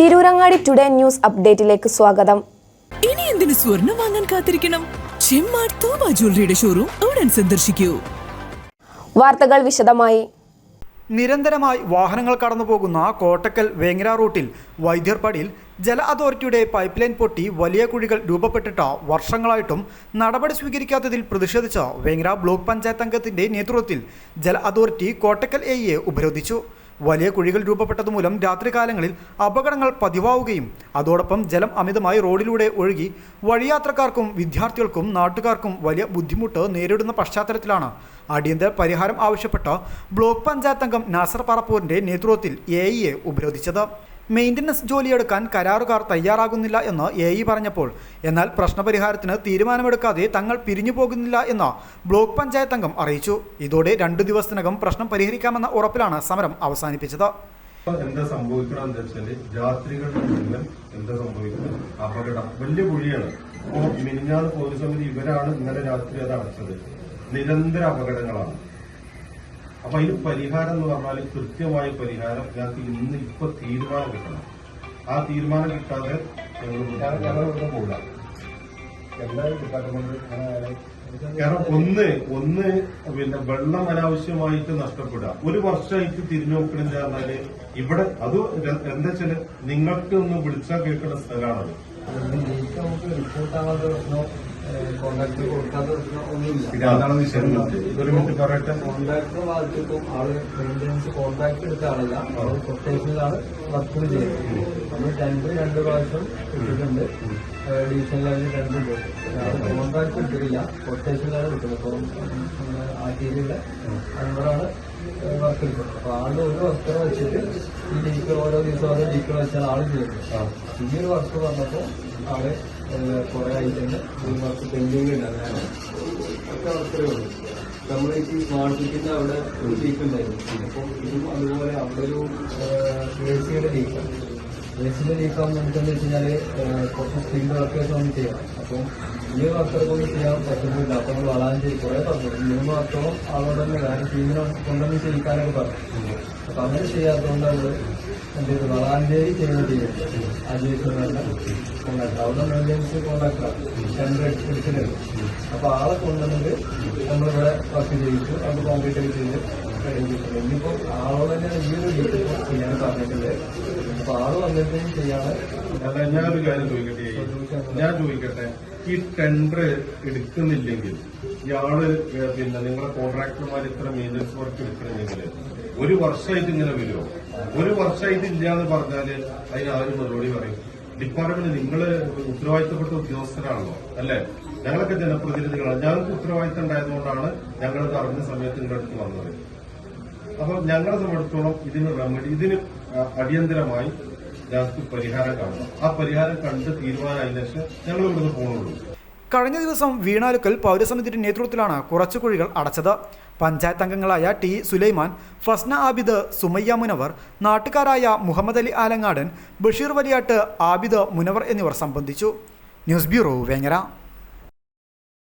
Tirurangadi today news അപ്ഡേറ്റിലേക്ക് സ്വാഗതം. ഇനി എന്തിനു സ്വർണം വാങ്ങാൻ കാത്തിരിക്കണം? ചെമ്മാട് തോമ ജ്വല്ലറിയുടെ ഷോറൂം ഉടൻ സന്ദർശിക്കൂ. വാർത്തകൾ വിശദമായി. നിരന്തരമായി വാഹനങ്ങൾ കടന്നുപോകുന്ന കോട്ടക്കൽ വേങ്ങര റൂട്ടിൽ വൈദ്യർപടിയിൽ ജല അതോറിറ്റിയുടെ പൈപ്പ് ലൈൻ പൊട്ടി വലിയ കുഴികൾ രൂപപ്പെട്ടിട്ട് വർഷങ്ങളായിട്ടും നടപടി സ്വീകരിക്കാത്തതിൽ പ്രതിഷേധിച്ച വേങ്ങര ബ്ലോക്ക് പഞ്ചായത്ത് അംഗത്തിന്റെ നേതൃത്വത്തിൽ ജല അതോറിറ്റി കോട്ടക്കൽ എ ഉപരോധിച്ചു. വലിയ കുഴികൾ രൂപപ്പെട്ടതുമൂലം രാത്രികാലങ്ങളിൽ അപകടങ്ങൾ പതിവാവുകയും അതോടൊപ്പം ജലം അമിതമായി റോഡിലൂടെ ഒഴുകി വഴിയാത്രക്കാർക്കും വിദ്യാർത്ഥികൾക്കും നാട്ടുകാർക്കും വലിയ ബുദ്ധിമുട്ട് നേരിടുന്ന പശ്ചാത്തലത്തിലാണ്. അടിയന്തര പരിഹാരം ആവശ്യപ്പെട്ട് ബ്ലോക്ക് പഞ്ചായത്ത് അംഗം നാസർ പറപ്പൂരിന്റെ നേതൃത്വത്തിൽ എ ഇയെ ഉപരോധിച്ചത്. മെയിന്റനൻസ് ജോലിയെടുക്കാൻ കരാറുകാർ തയ്യാറാകുന്നില്ല എന്ന് എ ഇ പറഞ്ഞപ്പോൾ എന്നാൽ പ്രശ്നപരിഹാരത്തിന് തീരുമാനമെടുക്കാതെ തങ്ങൾ പിരിഞ്ഞു പോകുന്നില്ല എന്ന് ബ്ലോക്ക് പഞ്ചായത്ത് അംഗം അറിയിച്ചു. ഇതോടെ രണ്ടു ദിവസത്തിനകം പ്രശ്നം പരിഹരിക്കാമെന്ന ഉറപ്പിലാണ് സമരം അവസാനിപ്പിച്ചത്. എന്താ സംഭവിക്കണമെന്ന് വെച്ചാൽ രാത്രികളുടെ മുഴുവൻ എന്താ സംഭവിക്കുന്നത് അപകടം. വലിയ കുഴിയാണ്. അപ്പോ മിനിഞ്ഞാറ് പോലീസ് സമിതി ഇവരാണ് ഇന്നലെ രാത്രി അത് അടച്ചത്. നിരന്തര അപകടങ്ങളാണ്. അപ്പൊ അതിന് പരിഹാരം എന്ന് പറഞ്ഞാൽ കൃത്യമായ പരിഹാരം ഞങ്ങൾക്ക് ഇന്ന് ഇപ്പൊ തീരുമാനം കിട്ടണം. ആ തീരുമാനം കിട്ടാതെ ഞങ്ങൾ പോകില്ല കാരണം ഒന്ന് ഒന്ന് പിന്നെ വെള്ളം അനാവശ്യമായിട്ട് നഷ്ടപ്പെടുക. ഒരു വർഷമായിട്ട് തിരിഞ്ഞു നോക്കണെന്ന് പറഞ്ഞാൽ ഇവിടെ അത് എന്താ വെച്ചാൽ നിങ്ങൾക്ക് ഒന്ന് വിളിച്ചാൽ കേൾക്കുന്ന സ്ഥലമാണത് കോൺട്രാക്ടർ കൊടുക്കാത്ത പ്രശ്നം ഒന്നുമില്ല. കോൺട്രാക്ടറെ ബാധിച്ചിട്ടും ആൾ മെയിന്റനൻസ് കോൺട്രാക്ട് എടുത്ത ആളല്ല. ആൾ കൊട്ടേഷനിലാണ് വർക്ക് ചെയ്യുന്നത്. നമ്മൾ ടെൻഡർ രണ്ട് പ്രാവശ്യം ഇട്ടിട്ടുണ്ട്. ഡിവിഷൻ ലൈനിൽ ടെൻഡർ പോയി കോൺട്രാക്ട് എടുത്തിട്ടില്ല. കൊട്ടേഷനിലാണ് കിട്ടുന്നത് അപ്പം നമ്മുടെ ആ ടീമിന്റെ നമ്പറാണ് വർക്ക് എടുക്കുന്നത്. അപ്പൊ ആളുടെ ഒരു വസ്ത്രം വെച്ചിട്ട് ഈ ലീക്കർ ഓരോ ദിവസം ഓരോ ലീക്കർ വെച്ചാൽ ആൾ ചെയ്യുന്നത്. ഈ ഒരു വർക്ക് വന്നപ്പോൾ ആൾ കുറെ ആയിട്ടുണ്ട്. ഒരു വർക്ക് പെൻഡിങ് ഒറ്റ വർക്കറേ ഉള്ളൂ. നമ്മൾ ഈ സ്മാർട്ട് സിറ്റിന്റെ അവിടെ ഒരു ലീക്ക് ഉണ്ടായിരുന്നു അപ്പം ഇതും അതുപോലെ അവിടെ ഒരു ഏസിയുടെ സിയുടെ ലീക്കാണ് സിയുടെ ലീക്കാകുമ്പോൾ എന്താ വെച്ച് കഴിഞ്ഞാൽ ഏഹ്, കുറച്ച് സ്കിൽഡ് വർക്കേഴ്സ് ഒന്നും ചെയ്യാം. അപ്പം ഈ വർക്കറെ കൊണ്ട് ചെയ്യാൻ പറ്റുന്നില്ല അപ്പൊ നമ്മൾ വളാഞ്ചേരി കുറെ പറഞ്ഞു മൂന്ന് വർഷത്തോളം ആളോട് തന്നെ. വേറെ ടീമിനെ കൊണ്ടുവന്ന് ചെയ്യിക്കാനൊക്കെ പറഞ്ഞു. അപ്പൊ അങ്ങനെ ചെയ്യാത്തതുകൊണ്ട് നമ്മൾ എന്ത് ചെയ്തു വളാഞ്ചേരി ചെയ്യുന്ന ടീമുണ്ട് അജീഷ് കോണ്ടാക്ട് അവിടെ മെയിന്റെനൻസ് കോണ്ടാക്ടറാണ് ടെൻഡർ എടുത്തിട്ടുണ്ട് അപ്പൊ ആളെ കൊണ്ടുവന്നിട്ട് നമ്മളിവിടെ വർക്ക് ചെയ്യിച്ചു. അത് കോൺക്രീറ്റ് ചെയ്ത് കഴിഞ്ഞിട്ടുണ്ട് ഇനിയിപ്പോ ആളോട് തന്നെ ഈ ഒരു ഡീറ്റെയിൽ ചെയ്യാൻ പറഞ്ഞിട്ടുണ്ട്. അപ്പൊ ആൾ വന്നിട്ട് അല്ല ഞാനൊരു കാര്യം ചോദിക്കട്ടെ? ഞാൻ ചോദിക്കട്ടെ? ഈ ടെൻഡർ എടുക്കുന്നില്ലെങ്കിൽ ഇയാൾ പിന്നെ നിങ്ങളെ കോൺട്രാക്ടർമാർ ഇത്ര മെയിന്റനൻസ് വർക്ക് എടുക്കണമെങ്കിൽ ഒരു വർഷമായിട്ട് ഇങ്ങനെ വരുമോ? ഒരു വർഷമായിട്ട് ഇല്ല എന്ന് പറഞ്ഞാൽ അതിന് ആരും മറുപടി പറയും? ഡിപ്പാർട്ട്മെന്റ് നിങ്ങൾ ഉത്തരവാദിത്തപ്പെട്ട ഉദ്യോഗസ്ഥരാണല്ലോ അല്ലെ? ഞങ്ങളൊക്കെ ജനപ്രതിനിധികളാണ്. ഞങ്ങൾക്ക് ഉത്തരവാദിത്തം ഉണ്ടായതുകൊണ്ടാണ് ഞങ്ങൾ അറിഞ്ഞ സമയത്ത് നിങ്ങളുടെ അടുത്ത് വന്നത്. അപ്പൊ ഞങ്ങളെ സംബന്ധിച്ചോളം ഇതിന് റെമഡി ഇതിന് അടിയന്തരമായി ഞങ്ങൾക്ക് പരിഹാരം കാണണം. ആ പരിഹാരം കണ്ട് തീരുമാനം ശേഷം ഞങ്ങൾ ഇവിടുന്ന് പോകുന്നുള്ളൂ കഴിഞ്ഞ ദിവസം വീണാലുക്കൽ പൗരസമിതിയുടെ നേതൃത്വത്തിലാണ് കുറച്ചു കുഴികൾ അടച്ചത്. പഞ്ചായത്ത് അംഗങ്ങളായ ടി സുലൈമാൻ ഫസ്ന ആബിദ് സുമയ്യ മുനവർ നാട്ടുകാരായ മുഹമ്മദ് അലി ആലങ്ങാടൻ ബഷീർ വലിയാട്ട് ആബിദ് മുനവർ എന്നിവർ സംബന്ധിച്ചു. News bureau Vengara.